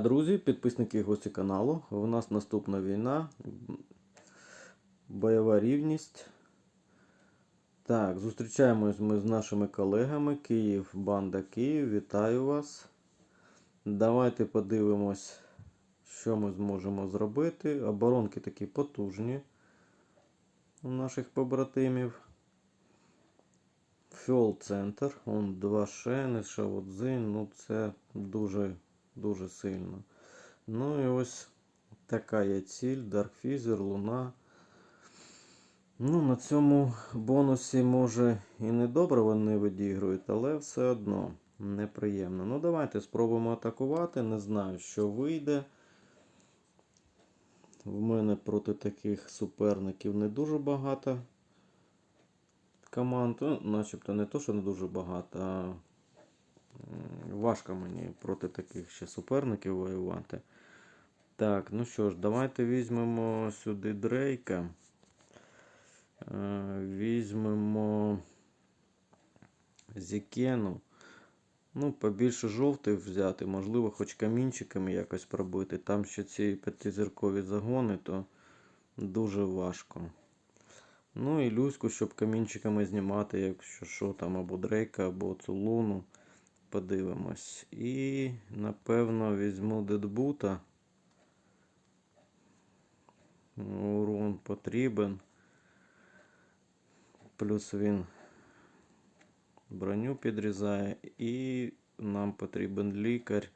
друзі, підписники і гості каналу. У нас наступна війна. Бойова рівність. Так, зустрічаємось ми з нашими колегами. Київ, банда Київ. Вітаю вас. Давайте подивимось, що ми зможемо зробити. Оборонки такі потужні у наших побратимів. Фіол центр, он два шени, шаводзин, ну це дуже дуже сильно. Ну і ось така є ціль, Даркфізер, Луна. Ну, на цьому бонусі, може, і не добре вони відігрують, але все одно неприємно. Ну, давайте спробуємо атакувати. Не знаю, що вийде. В мене проти таких суперників не дуже багато команд. Ну, начебто не то, що не дуже багато, а важко мені проти таких ще суперників воювати. Так, ну що ж, давайте візьмемо сюди Дрейка. Е, Візьмемо Зікену. Ну, побільше жовтих взяти, можливо, хоч камінчиками якось пробити. Там ще ці п'ятизіркові загони, то дуже важко. Ну і Люську, щоб камінчиками знімати, якщо що там, або Дрейка, або цю луну. Подивимось. І напевно візьму Дедбута. Урон потрібен. Плюс він броню підрізає. І нам потрібен лікар.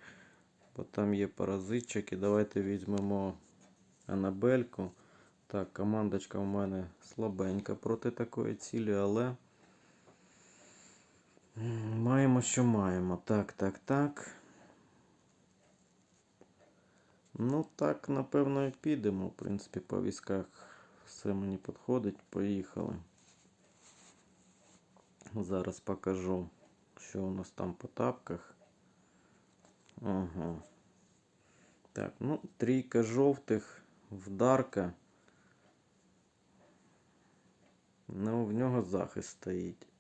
Бо там є паразитчик. І давайте візьмемо Анабельку. Так, командочка в мене слабенька проти такої цілі, але маємо, що маємо. Так, так, так. Ну, так, напевно, і підемо. В принципі, по військах все мені підходить. Поїхали. Зараз покажу, що у нас там по тапках. Ага. Так, ну, трійка жовтих, вдарка. Ну, в нього захист стоїть.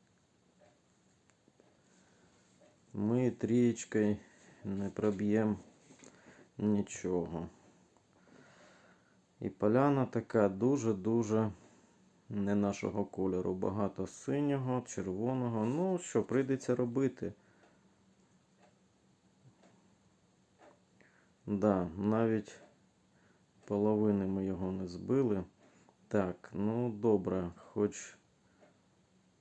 Ми трієчкою не проб'ємо нічого. І поляна така дуже-дуже не нашого кольору. Багато синього, червоного. Ну, що прийдеться робити. Да, навіть половини ми його не збили. Так, ну добре, хоч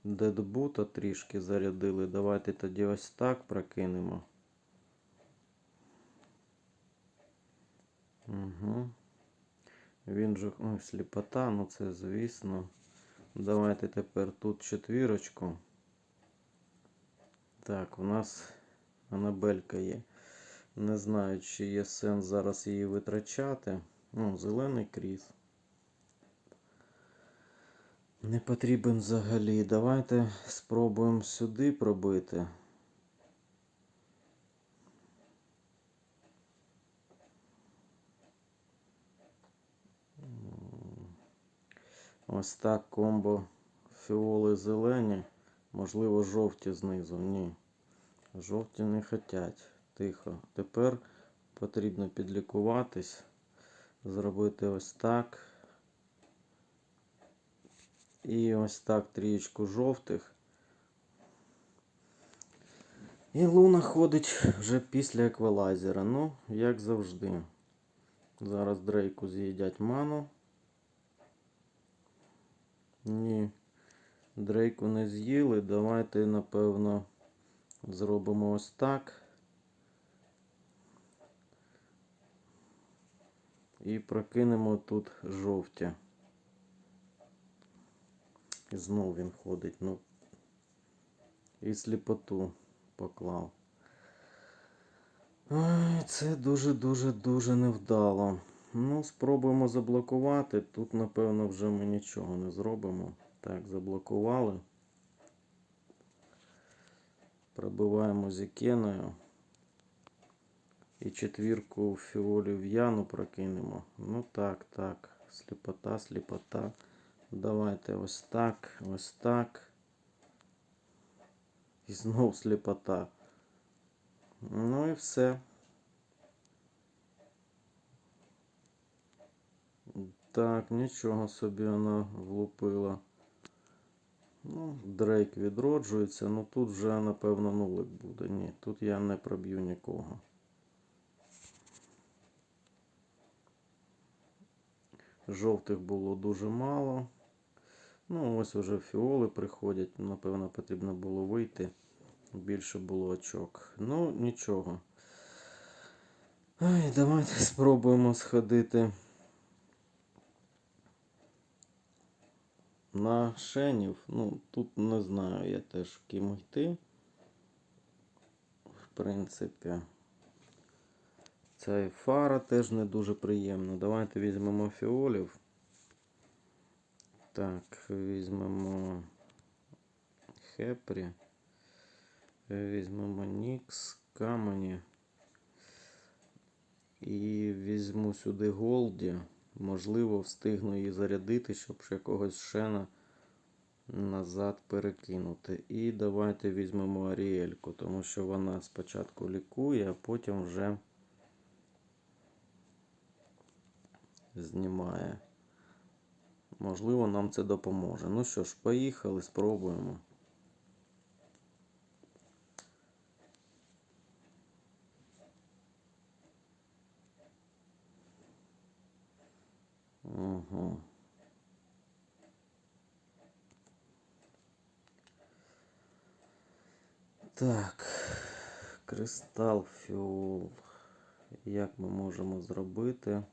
дедбута трішки зарядили. Давайте тоді ось так прокинемо. Угу. Він же ой, сліпота, ну це звісно. Давайте тепер тут четвірочку. Так, у нас Анабелька є. Не знаю, чи є сенс зараз її витрачати. Ну, зелений кріс. Не потрібен взагалі. Давайте спробуємо сюди пробити. Ось так комбо фіоли зелені. Можливо, жовті знизу. Ні. Жовті не хотять. Тихо. Тепер потрібно підлікуватись. Зробити ось так. І ось так трієчку жовтих. І луна ходить вже після еквалайзера. Ну, як завжди. Зараз дрейку з'їдять ману. Ні, дрейку не з'їли. Давайте, напевно, зробимо ось так. І прокинемо тут жовті. І знов він ходить. Ну, і сліпоту поклав. Ой, це дуже-дуже-дуже невдало. Ну, спробуємо заблокувати. Тут, напевно, вже ми нічого не зробимо. Так, заблокували. Пробиваємо зікеною. І четвірку фіолів яну прокинемо. Ну так, так. Сліпота, сліпота. Давайте ось так, ось так. І знову сліпота. Ну і все. Так, нічого собі вона влупила. Ну, Дрейк відроджується, ну тут вже, напевно, нулик буде. Ні, тут я не проб'ю нікого. Жовтих було дуже мало. Ну, ось вже фіоли приходять. Напевно, потрібно було вийти. Більше було очок. Ну, нічого. Ай, давайте спробуємо сходити на шенів. Ну, тут не знаю я теж ким йти. В принципі. Ця фара теж не дуже приємна. Давайте візьмемо фіолів. Так, візьмемо Хепрі. Візьмемо Нікс, камені. І візьму сюди Голді. Можливо, встигну її зарядити, щоб ще якогось шена назад перекинути. І давайте візьмемо Аріельку, тому що вона спочатку лікує, а потім вже знімає. Можливо, нам це допоможе. Ну що ж, поїхали, спробуємо. Угу. Так, кристал фіол. Як ми можемо зробити?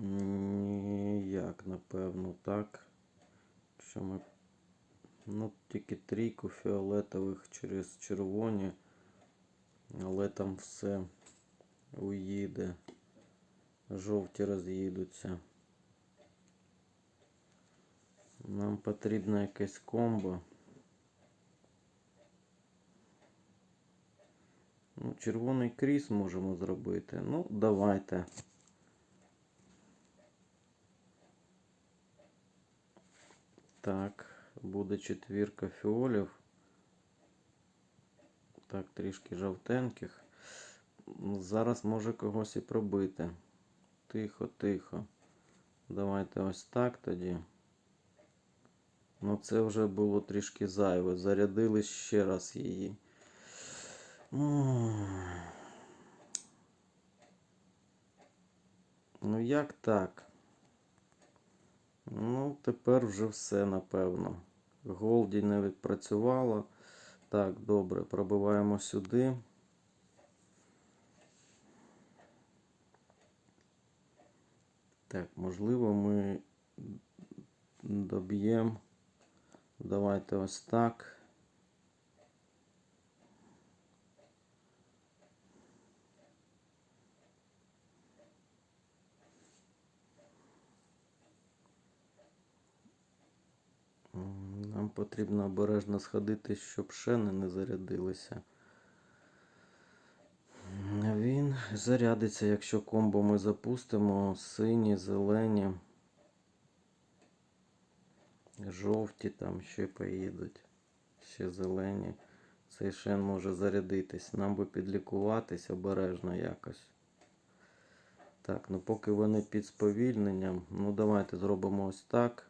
Ніяк, напевно, так. Що ми. Ну, тільки трійку фіолетових через червоні, але там все уїде. Жовті роз'їдуться. Нам потрібно якесь комбо. Ну, червоний кріс можемо зробити. Ну, давайте. Так, буде четвірка фіолів. Так, трішки жовтеньких. Зараз може когось і пробити. Тихо, тихо. Давайте ось так тоді. Ну, це вже було трішки зайве. Зарядили ще раз її. Ну, як так? Ну, тепер вже все, напевно. Голді не відпрацювала. Так, добре, пробиваємо сюди. Так, можливо, ми доб'ємо. Давайте ось так. Нам потрібно обережно сходити, щоб шени не зарядилися. Він зарядиться, якщо комбо ми запустимо сині, зелені, жовті там ще поїдуть, ще зелені. Цей шен може зарядитись. Нам би підлікуватись обережно якось. Так, ну поки вони під сповільненням, ну давайте зробимо ось так.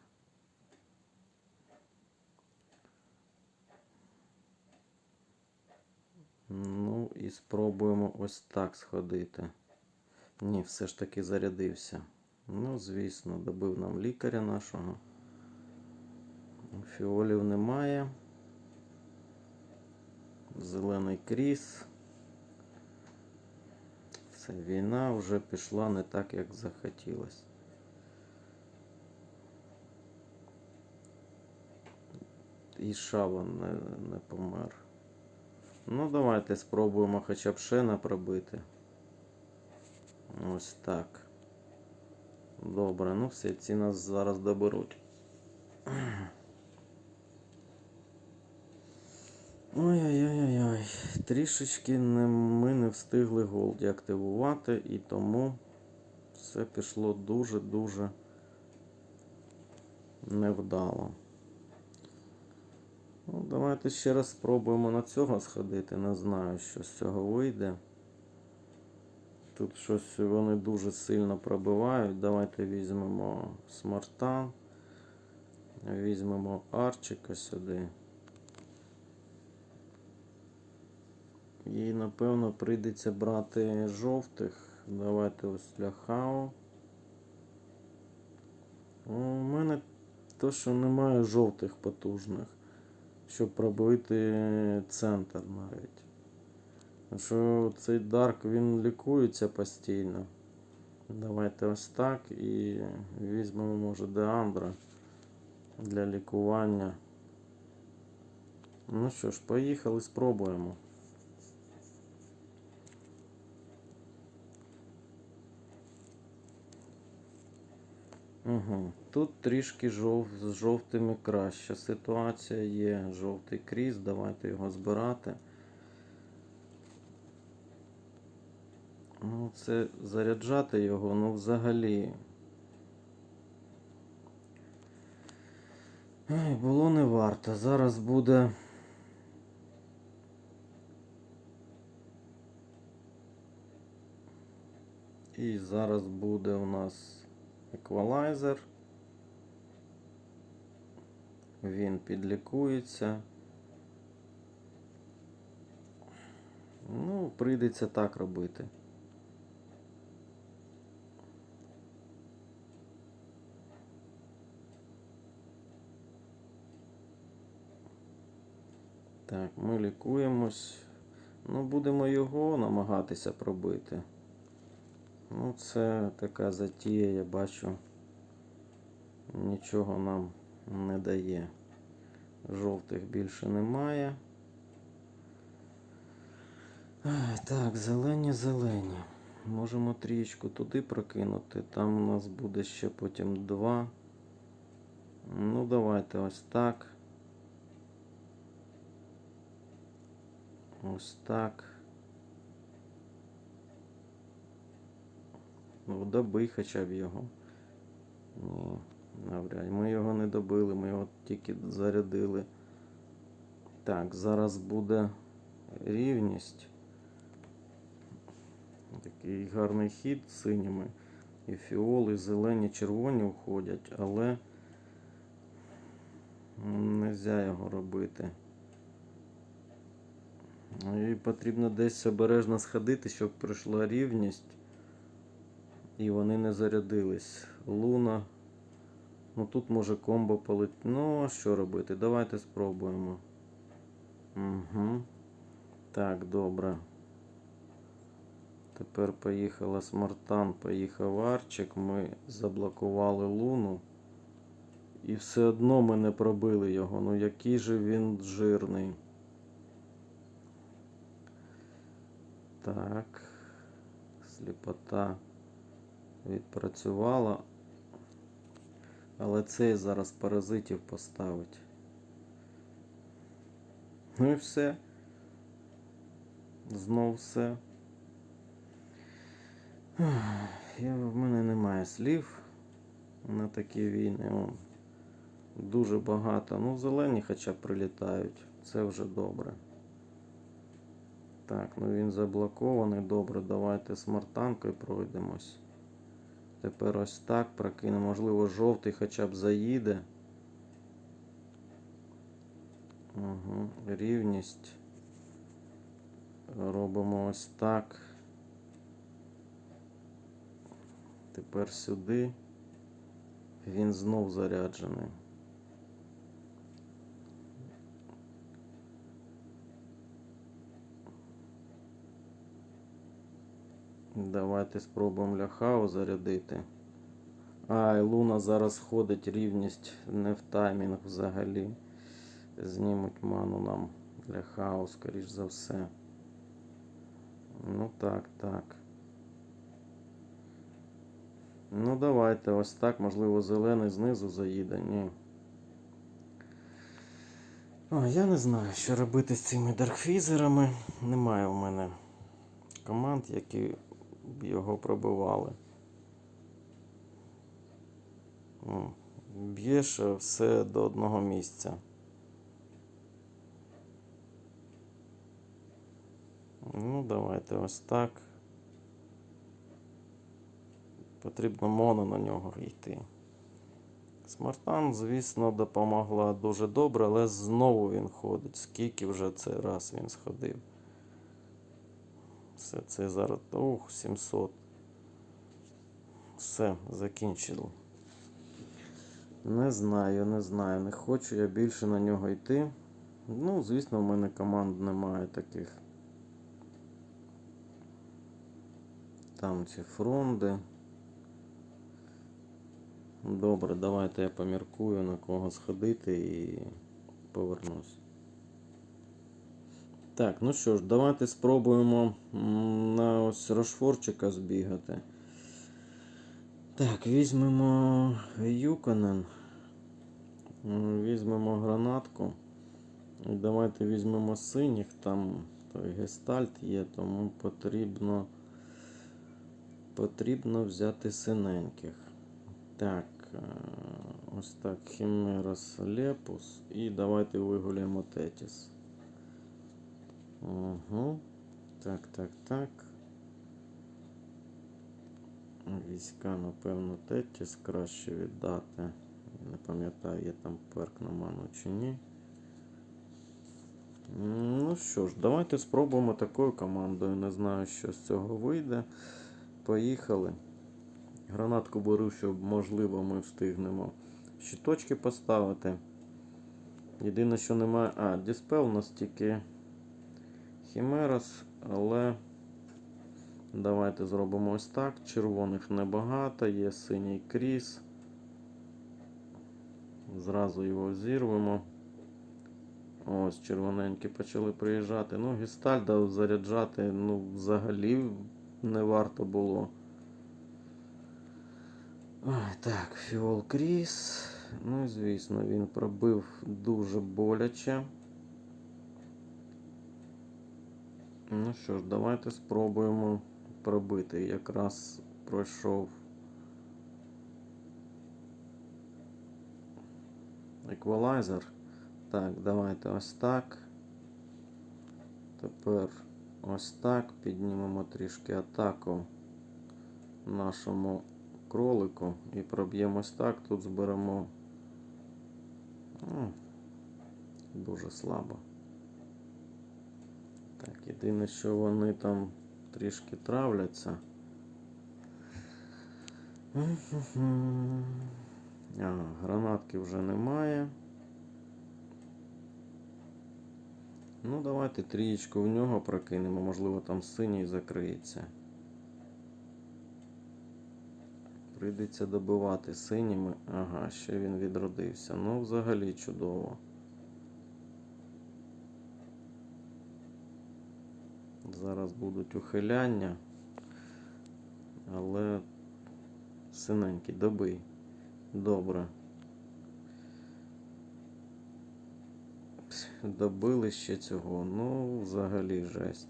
Ну і спробуємо ось так сходити. Ні, все ж таки зарядився. Ну, звісно, добив нам лікаря нашого. Фіолів немає. Зелений кріс. Все, війна вже пішла не так, як захотілося. І шава не, не помер. Ну, давайте спробуємо хоча б шена пробити. Ось так. Добре, ну все, ці нас зараз доберуть. Ой-ой-ой-ой. Трішечки не, ми не встигли голді активувати, і тому все пішло дуже-дуже невдало. Ну, давайте ще раз спробуємо на цього сходити. Не знаю, що з цього вийде. Тут щось вони дуже сильно пробивають. Давайте візьмемо смартан. Візьмемо арчика сюди. І напевно прийдеться брати жовтих. Давайте ось ляхао. У мене то, що немає жовтих потужних, щоб пробити центр навіть. Що цей Дарк він лікується постійно. Давайте ось так і візьмемо, може, Деандра для лікування. Ну що ж, поїхали, спробуємо. Угу. Тут трішки жов... з жовтими краща ситуація є. Жовтий кріс, давайте його збирати. Ну, це заряджати його, ну взагалі. Ай, було не варто. Зараз буде. І зараз буде у нас еквалайзер. Він підлікується. Ну, прийдеться так робити. Так, ми лікуємось. Ну, будемо його намагатися пробити. Ну, це така затія, я бачу, нічого нам не дає. Жовтих більше немає. Так, зелені, зелені. Можемо трієчку туди прокинути. Там у нас буде ще потім два. Ну, давайте ось так. Ось так. Ну, добий хоча б його. Ні, навряд. Ми його не добили, ми його тільки зарядили. Так, зараз буде рівність. Такий гарний хід з синіми. І фіоли, і зелені, червоні уходять, але не можна його робити. Ну, І потрібно десь обережно сходити, щоб пройшла рівність. І вони не зарядились. Луна. Ну тут може комбо полетіти. Ну, що робити? Давайте спробуємо. Угу. Так, добре. Тепер поїхала Смартан, поїхав Арчик. Ми заблокували Луну. І все одно ми не пробили його. Ну який же він жирний. Так. Сліпота відпрацювала. Але цей зараз паразитів поставить. Ну і все. Знов все. Я, в мене немає слів на такі війни. О, дуже багато. Ну, зелені хоча б прилітають. Це вже добре. Так, ну він заблокований. Добре, давайте смартанкою пройдемось. Тепер ось так прокинемо. Можливо, жовтий хоча б заїде. Угу. Рівність. Робимо ось так. Тепер сюди. Він знов заряджений. Давайте спробуємо ляхау зарядити. А, і Луна зараз ходить рівність не в таймінг взагалі. Знімуть ману нам ляхау, скоріш за все. Ну так, так. Ну, давайте ось так, можливо, зелений знизу заїде. Ні. О, я не знаю, що робити з цими даркфізерами. Немає у мене команд, які його пробивали. Б'єш все до одного місця. Ну, давайте ось так. Потрібно моно на нього йти. Смартан, звісно, допомогла дуже добре, але знову він ходить. Скільки вже цей раз він сходив. Все, це зараз. Ух, 700. Все, закінчили. Не знаю, не знаю. Не хочу я більше на нього йти. Ну, звісно, в мене команд немає таких. Там ці фронди. Добре, давайте я поміркую на кого сходити і повернусь. Так, ну що ж, давайте спробуємо на ось Рошфорчика збігати. Так, візьмемо Юконен. Візьмемо гранатку. Давайте візьмемо синіх, там той гестальт є, тому потрібно, потрібно взяти синеньких. Так, е, ось так, Хімерос Лепус. І давайте вигуляємо Тетіс. Угу. Так, так, так. Війська, напевно, Тетіс краще віддати. Не пам'ятаю, є там перк на ману чи ні. Ну що ж, давайте спробуємо такою командою. Не знаю, що з цього вийде. Поїхали. Гранатку беру, щоб можливо ми встигнемо щиточки поставити. Єдине, що немає. А, Діспел у нас тільки Хімерос, але давайте зробимо ось так. Червоних небагато, є синій кріс. Зразу його зірвемо. Ось червоненькі почали приїжджати. Ну, Гестальда заряджати ну, взагалі не варто було. Ой, так, Фіол Кріс. Ну і звісно, він пробив дуже боляче. Ну що ж, давайте спробуємо пробити. Якраз пройшов еквалайзер. Так, давайте ось так. Тепер ось так. Піднімемо трішки атаку нашому кролику і проб'ємо ось так. Тут зберемо дуже слабо. Так, єдине, що вони там трішки травляться. А, гранатки вже немає. Ну, давайте трієчку в нього прокинемо, можливо, там синій закриється. Прийдеться добивати синіми. Ага, ще він відродився. Ну, взагалі чудово. Зараз будуть ухиляння. Але синенький, добий. Добре. Добили ще цього. Ну, взагалі жесть.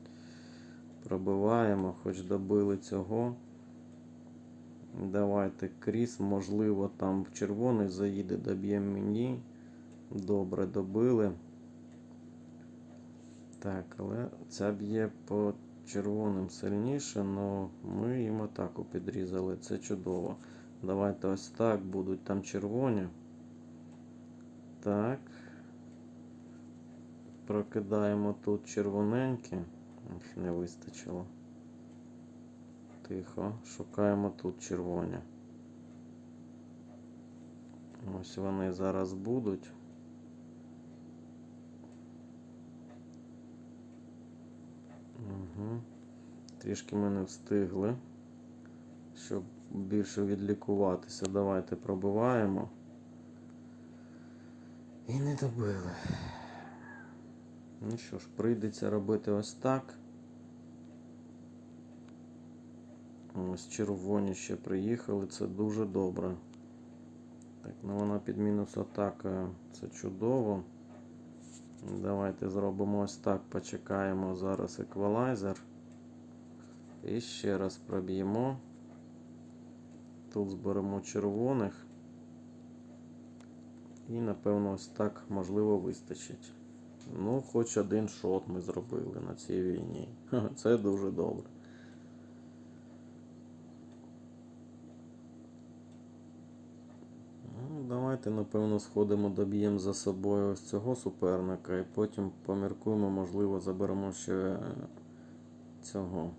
Пробиваємо, хоч добили цього. Давайте кріс, можливо, там в червоний заїде, доб'ємо мені. Добре, добили. Так, але ця б'є по червоним сильніше, але ми їм атаку підрізали. Це чудово. Давайте ось так будуть там червоні. Так. Прокидаємо тут червоненькі. Їх не вистачило. Тихо. Шукаємо тут червоні. Ось вони зараз будуть. Угу. Трішки ми не встигли, щоб більше відлікуватися. Давайте пробиваємо. І не добили. Ну що ж, прийдеться робити ось так. Ось червоні ще приїхали, це дуже добре. Так, ну вона під мінус атакою, це чудово. Давайте зробимо ось так, почекаємо зараз еквалайзер. І ще раз проб'ємо. Тут зберемо червоних. І, напевно, ось так можливо вистачить. Ну, хоч один шот ми зробили на цій війні. Це дуже добре. Давайте, напевно, сходимо, доб'ємо за собою ось цього суперника і потім поміркуємо, можливо, заберемо ще е, цього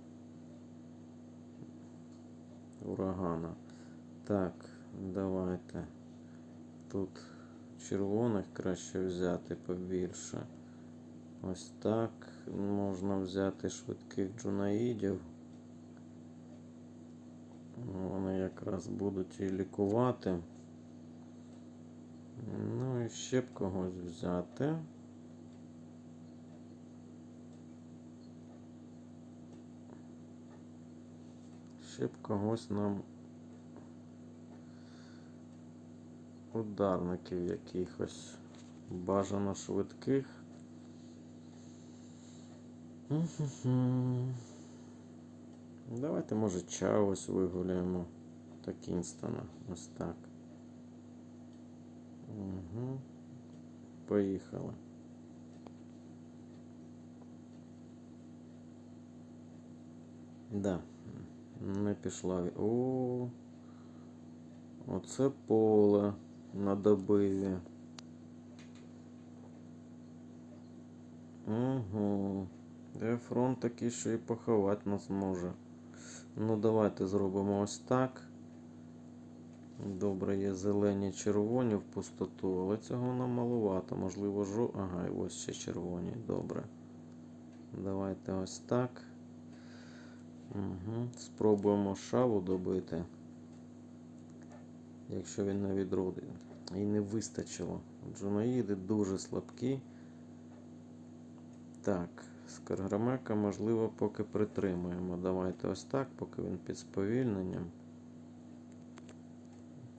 урагана. Так, давайте. Тут червоних краще взяти побільше. Ось так. Можна взяти швидких джунаїдів. Вони якраз будуть і лікувати. Ну і ще б когось взяти. Ще б когось нам ударників якихось бажано швидких. Давайте, може, Чаус вигуляємо та Кінстона. Ось так. Угу. Поїхали. Да. Не пішла. О. Оце поле на добиві. Угу. Де фронт такий, що і поховати нас може. Ну, давайте зробимо ось так. Добре, є зелені червоні в пустоту, але цього нам маловато. Можливо, жо. Ага, і ось ще червоні. Добре. Давайте ось так. Угу. Спробуємо шаву добити. Якщо він не відродить. І не вистачило. Джунаїди дуже слабкі. Так, Скарграмека, можливо, поки притримуємо. Давайте ось так, поки він під сповільненням.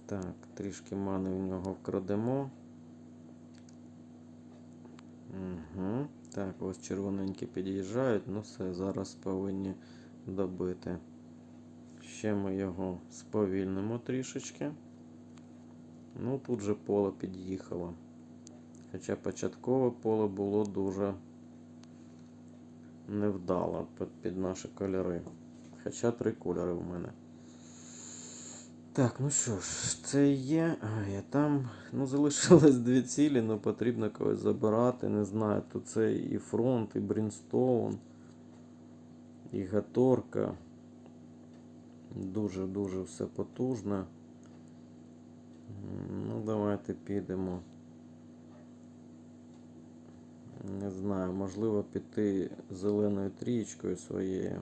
Так, трішки мани в нього вкрадемо. Угу. Так, ось червоненькі під'їжджають. Ну все, зараз повинні добити. Ще ми його сповільнимо трішечки. Ну, тут же поле під'їхало. Хоча початкове поле було дуже невдало під, наші кольори. Хоча три кольори в мене. Так, ну що ж, це є. А, я там. Ну, залишилось дві цілі, але потрібно когось забирати. Не знаю, то це і фронт, і Брінстоун, і Гаторка. Дуже-дуже все потужне. Ну, давайте підемо. Не знаю, можливо піти зеленою трієчкою своєю.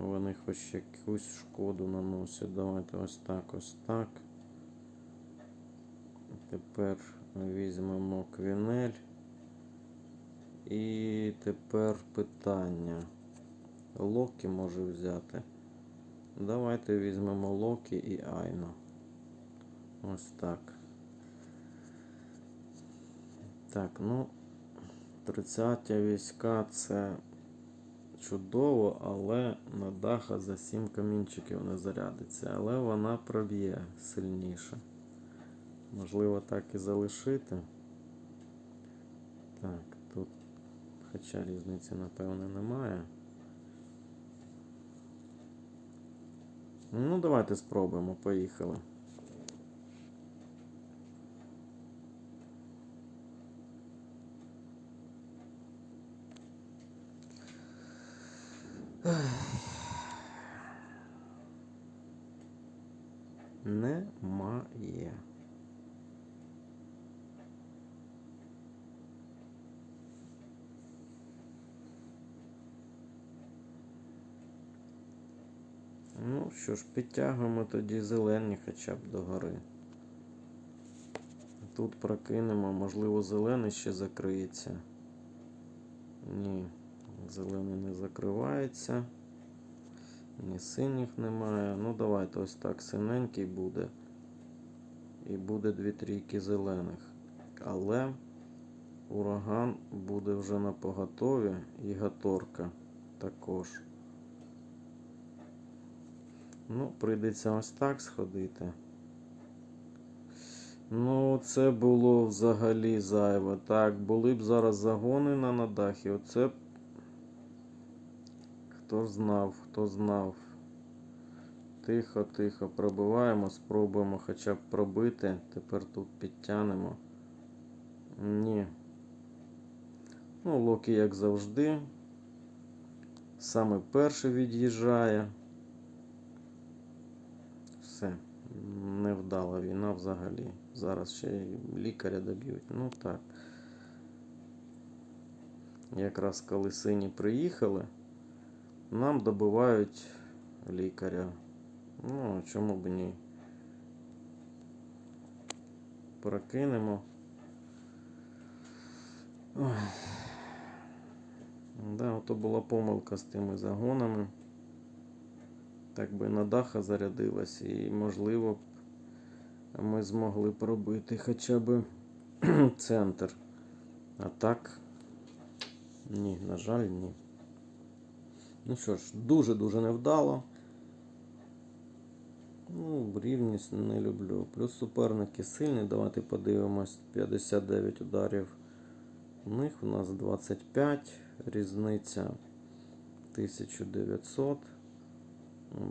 Вони хоч якусь шкоду наносять. Давайте ось так, ось так. Тепер візьмемо квінель. І тепер питання. Локі може взяти. Давайте візьмемо Локі і Айно. Ось так. Так, ну, 30 війська це чудово, але на даха за 7 камінчиків не зарядиться. Але вона проб'є сильніше. Можливо, так і залишити. Так, тут, хоча різниці, напевне, немає. Ну, давайте спробуємо, поїхали. Немає. Ну що ж, підтягуємо тоді зелені хоча б догори. Тут прокинемо, можливо, зелений ще закриється. Ні, зелений не закривається. Ні синіх немає. Ну давайте ось так синенький буде. І буде дві трійки зелених. Але ураган буде вже на поготові і гаторка також. Ну, прийдеться ось так сходити. Ну, це було взагалі зайве. Так, були б зараз загони на надахі. Оце Хто знав, хто знав. Тихо, тихо, пробиваємо, спробуємо хоча б пробити. Тепер тут підтягнемо. Ні. Ну, Локі, як завжди. Саме перший від'їжджає. Все. Невдала війна взагалі. Зараз ще й лікаря доб'ють. Ну так. Якраз коли сині приїхали, нам добивають лікаря. Ну, чому б ні? Прокинемо. Ой. Да, ото була помилка з тими загонами. Так би на даха зарядилась і можливо ми змогли пробити хоча б центр. А так, ні, на жаль, ні. Ну що ж, дуже-дуже невдало. Ну, рівність не люблю. Плюс суперники сильні. Давайте подивимось. 59 ударів. У них у нас 25. Різниця 1900.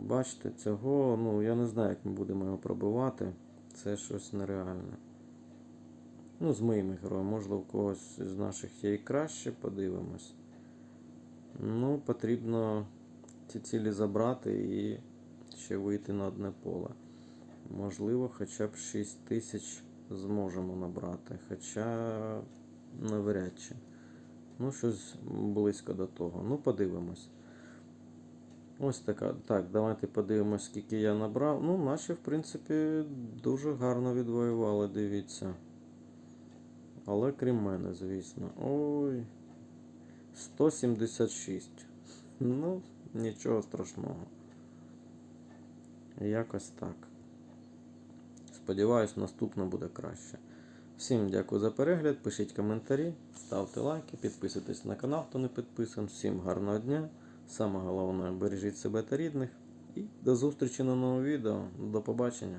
Бачите, цього, ну, я не знаю, як ми будемо його пробивати. Це щось нереальне. Ну, з моїм героєм. Можливо, у когось з наших є і краще, подивимось. Ну, потрібно ці цілі забрати і ще вийти на одне поле. Можливо, хоча б 6 тисяч зможемо набрати. Хоча навряд чи. Ну, щось близько до того. Ну, подивимось. Ось така. Так, давайте подивимось, скільки я набрав. Ну, наші, в принципі, дуже гарно відвоювали, дивіться. Але крім мене, звісно. Ой. 176. Ну, нічого страшного. Якось так. Сподіваюсь, наступно буде краще. Всім дякую за перегляд. Пишіть коментарі, ставте лайки, підписуйтесь на канал, хто не підписаний. Всім гарного дня. Саме головне, бережіть себе та рідних. І до зустрічі на новому відео. До побачення.